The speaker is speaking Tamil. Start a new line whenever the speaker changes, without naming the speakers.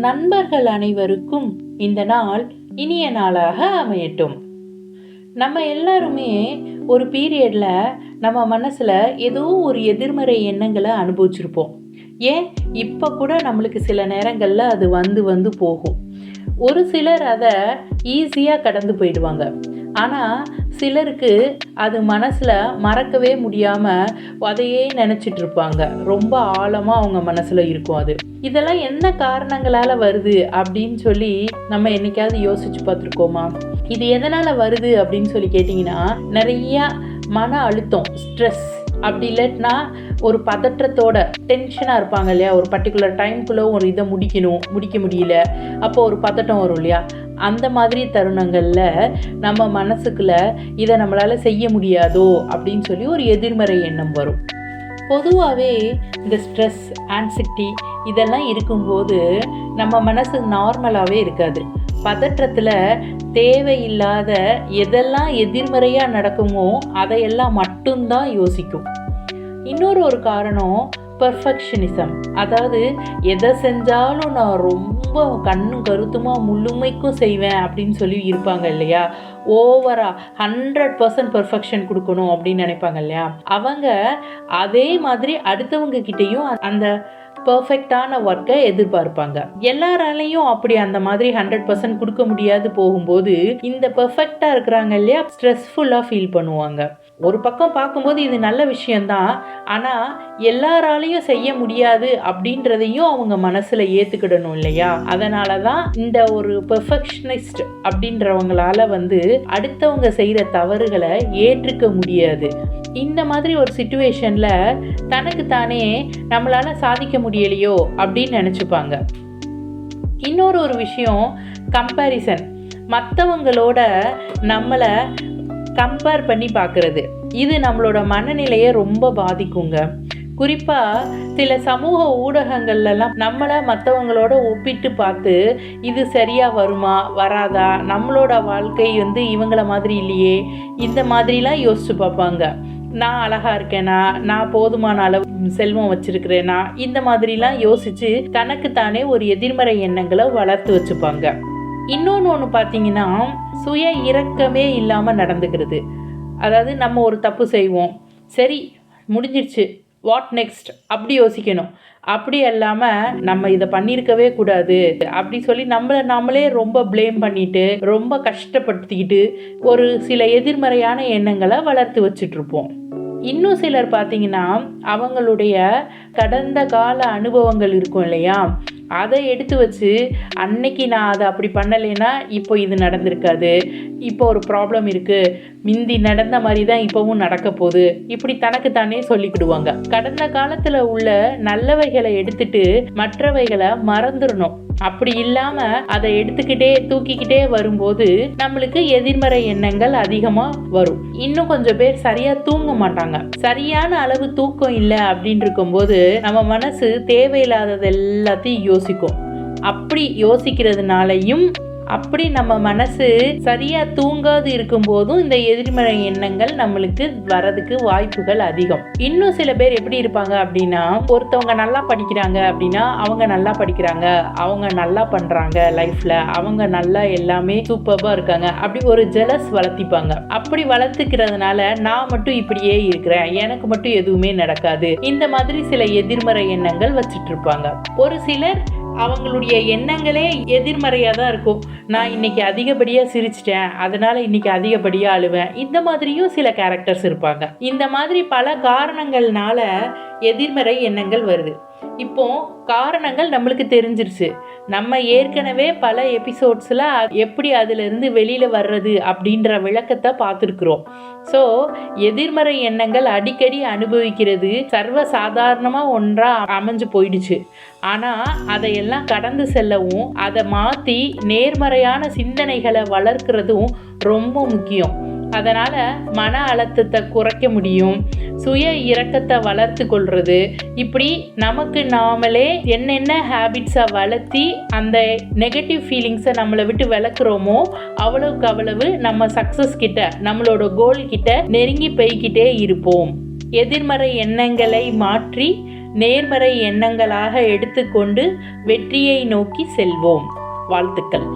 நண்பர்கள் அனைவருக்கும் இந்த நாள் இனிய நாளாக அமையட்டும். நம்ம எல்லாருமே ஒரு பீரியடில் நம்ம மனசில் ஏதோ ஒரு எதிர்மறை எண்ணங்களை அனுபவிச்சிருப்போம். ஏன்? இப்போ கூட நம்மளுக்கு சில நேரங்களில் அது வந்து வந்து போகும். ஒரு சிலர் அதை ஈஸியாக கடந்து போயிடுவாங்க. ஆனால் சிலருக்கு அது மனசில் மறக்கவே முடியாமல் அதையே நினச்சிட்டு இருப்பாங்க ரொம்ப ஆழமாக அவங்க மனசில் இருக்கும் அது. இதெல்லாம் என்ன காரணங்களால் வருது அப்படின்னு சொல்லி நம்ம என்னைக்காவது யோசிச்சு பார்த்துருக்கோமா? இது எதனால் வருது அப்படின்னு சொல்லி கேட்டிங்கன்னா நிறையா மன அழுத்தம் ஸ்ட்ரெஸ் அப்படி இல்லைன்னா ஒரு பதற்றத்தோட டென்ஷனாக இருப்பாங்க இல்லையா? ஒரு பர்டிகுலர் டைம்குள்ளே ஒரு இதை முடிக்கணும் முடிக்க முடியல. அப்போ ஒரு பதட்டம் வரும் இல்லையா? அந்த மாதிரி தருணங்களில் நம்ம மனசுக்குள்ள இதை நம்மளால் செய்ய முடியாதோ அப்படின்னு சொல்லி ஒரு எதிர்மறை எண்ணம் வரும். பொதுவாகவே இந்த ஸ்ட்ரெஸ் ஆன்சிட்டி இதெல்லாம் இருக்கும்போது நம்ம மனசு நார்மலாகவே இருக்காது. பதற்றத்தில் தேவையில்லாத எதெல்லாம் எதிர்மறையாக நடக்குமோ அதையெல்லாம் மட்டும்தான் யோசிக்கும். இன்னொரு ஒரு காரணம் பர்ஃபெக்ஷனிசம் அதாவது எதை செஞ்சாலும் நான் ரொம்ப ரொம்ப கண்ணும் கருத்துமா முழுமைக்கும் செய்வேன் அப்படின்னு சொல்லி இருப்பாங்க இல்லையா? ஓவரா ஹண்ட்ரட் பர்சன்ட் பர்ஃபெக்ஷன் கொடுக்கணும் அப்படின்னு நினைப்பாங்க இல்லையா? அவங்க அதே மாதிரி அடுத்தவங்க கிட்டேயும் அந்த பர்ஃபெக்டான ஒர்க்கை எதிர்பார்ப்பாங்க. எல்லாராலையும் அப்படி அந்த மாதிரி ஹண்ட்ரட் பர்சன்ட் கொடுக்க முடியாது போகும்போது இந்த பர்ஃபெக்டாக இருக்கிறாங்க இல்லையா ஸ்ட்ரெஸ்ஃபுல்லாக ஃபீல் பண்ணுவாங்க. ஒரு பக்கம் பார்க்கும்போது இது நல்ல விஷயந்தான் ஆனால் எல்லாராலையும் செய்ய முடியாது அப்படின்றதையும் அவங்க மனசில் ஏற்றுக்கிடணும் இல்லையா? அதனால தான் இந்த ஒரு பெர்ஃபெக்ஷனிஸ்ட் அப்படின்றவங்களால வந்து அடுத்தவங்க செய்கிற தவறுகளை ஏற்றுக்க முடியாது. இந்த மாதிரி ஒரு சுச்சுவேஷனில் தனக்கு தானே நம்மளால் சாதிக்க முடியலையோ அப்படின்னு நினச்சிப்பாங்க. இன்னொரு ஒரு விஷயம் கம்பேரிசன் மற்றவங்களோட நம்மளை கம்பேர் பண்ணி பார்க்குறது. இது நம்மளோட மனநிலையை ரொம்ப பாதிக்குங்க. குறிப்பாக சில சமூக ஊடகங்கள்லாம் நம்மளை மற்றவங்களோட ஒப்பிட்டு பார்த்து இது சரியாக வருமா வராதா நம்மளோட வாழ்க்கை வந்து இவங்கள மாதிரி இல்லையே இந்த மாதிரிலாம் யோசிச்சு பார்ப்பாங்க. நான் அழகா இருக்கேனா நான் போதுமான அளவு செல்வம் வச்சிருக்கிறேனா இந்த மாதிரிலாம் யோசிச்சு தனக்குத்தானே ஒரு எதிர்மறை எண்ணங்களை வளர்த்து வச்சுப்பாங்க. இன்னொன்று ஒன்று பார்த்தீங்கன்னா சுய இரக்கமே இல்லாமல் நடந்துக்கிறது. அதாவது நம்ம ஒரு தப்பு செய்வோம். சரி முடிஞ்சிடுச்சு வாட் நெக்ஸ்ட் அப்படி யோசிக்கணும். அப்படி இல்லாமல் நம்ம இதை பண்ணியிருக்கவே கூடாது. அப்படி சொல்லி நம்மளை நம்மளே ரொம்ப ப்ளேம் பண்ணிட்டு ரொம்ப கஷ்டப்படுத்திக்கிட்டு ஒரு சில எதிர்மறையான எண்ணங்களை வளர்த்து வச்சுட்ருப்போம். இன்னும் சிலர் பார்த்தீங்கன்னா அவங்களுடைய கடந்த கால அனுபவங்கள் இருக்கும் இல்லையா? அதை எடுத்து வச்சு அன்னைக்கு நான் அதை அப்படி பண்ணலைன்னா இப்போ இது நடந்திருக்காது. இப்போ ஒரு ப்ராப்ளம் இருக்குது மிந்தி நடந்த மாதிரி தான் இப்போவும் நடக்க போகுது. இப்படி தனக்கு தானே சொல்லிக்கிடுவாங்க. கடந்த காலத்தில் உள்ள நல்லவைகளை எடுத்துட்டு மற்றவைகளை மறந்துடணும். அப்படி இல்லாமல் அதை எடுத்துக்கிட்டே தூக்கிக்கிட்டே வரும்போது நம்மளுக்கு எதிர்மறை எண்ணங்கள் அதிகமாக வரும். இன்னும் கொஞ்சம் பேர் சரியாக தூங்க மாட்டாங்க. சரியான அளவு தூக்கம் இல்லை அப்படின்னு இருக்கும்போது நம்ம மனசு தேவையில்லாதது எல்லாத்தையும் யோசிக்கும். அப்படி யோசிக்கிறதுனாலையும் அப்படி நம்ம மனசு சரியா தூங்காது இருக்கும் போதும் இந்த எதிர்மறை எண்ணங்கள் நம்மளுக்கு வரதுக்கு வாய்ப்புகள் அதிகம். இன்னும் சில பேர் எப்படி இருப்பாங்க அப்படின்னா ஒருத்தவங்க நல்லா படிக்கிறாங்க அப்படின்னா அவங்க நல்லா படிக்கிறாங்க அவங்க நல்லா பண்றாங்க லைஃப்ல அவங்க நல்லா எல்லாமே சூப்பர்பா இருக்காங்க. அப்படி ஒரு ஜெலஸ் வளர்த்திப்பாங்க. அப்படி வளர்த்துக்கிறதுனால நான் மட்டும் இப்படியே இருக்கிறேன் எனக்கு மட்டும் எதுவுமே நடக்காது. இந்த மாதிரி சில எதிர்மறை எண்ணங்கள் வச்சுட்டு இருப்பாங்க ஒரு சிலர் அவங்களுடைய எண்ணங்களே எதிர்மறையாக தான் இருக்கும். நான் இன்னைக்கு அதிகப்படியாக சிரிச்சிட்டேன். அதனால இன்னைக்கு அதிகப்படியாக அழுவேன். இந்த மாதிரியும் சில கேரக்டர்ஸ் இருப்பாங்க. இந்த மாதிரி பல காரணங்கள்னால எதிர்மறை எண்ணங்கள் வருது. இப்போ காரணங்கள் நம்மளுக்கு தெரிஞ்சிருச்சு. நம்ம ஏற்கனவே பல எபிசோட்ஸில் எப்படி அதிலிருந்து வெளியில் வர்றது அப்படின்ற விளக்கத்தை பார்த்துருக்குறோம். ஸோ எதிர்மறை எண்ணங்கள் அடிக்கடி அனுபவிக்கிறது சர்வ சாதாரணமாக ஒன்றாக அமைஞ்சு போயிடுச்சு. ஆனால் அதையெல்லாம் கடந்து செல்லவும் அதை மாற்றி நேர்மறையான சிந்தனைகளை வளர்க்குறதும் ரொம்ப முக்கியம். அதனால் மன அழுத்தத்தை குறைக்க முடியும். சுய இரக்கத்தை வளர்த்து கொள்வது இப்படி நமக்கு நாமளே என்னென்ன ஹேபிட்ஸை வளர்த்தி அந்த நெகட்டிவ் ஃபீலிங்ஸை நம்மளை விட்டு விளக்குறோமோ அவ்வளவுக்கு அவ்வளவு நம்ம சக்ஸஸ் கிட்ட நம்மளோட கோல் கிட்ட நெருங்கி போய்கிட்டே இருப்போம். எதிர்மறை எண்ணங்களை மாற்றி நேர்மறை எண்ணங்களாக எடுத்துக்கொண்டு வெற்றியை நோக்கி செல்வோம். வாழ்த்துக்கள்.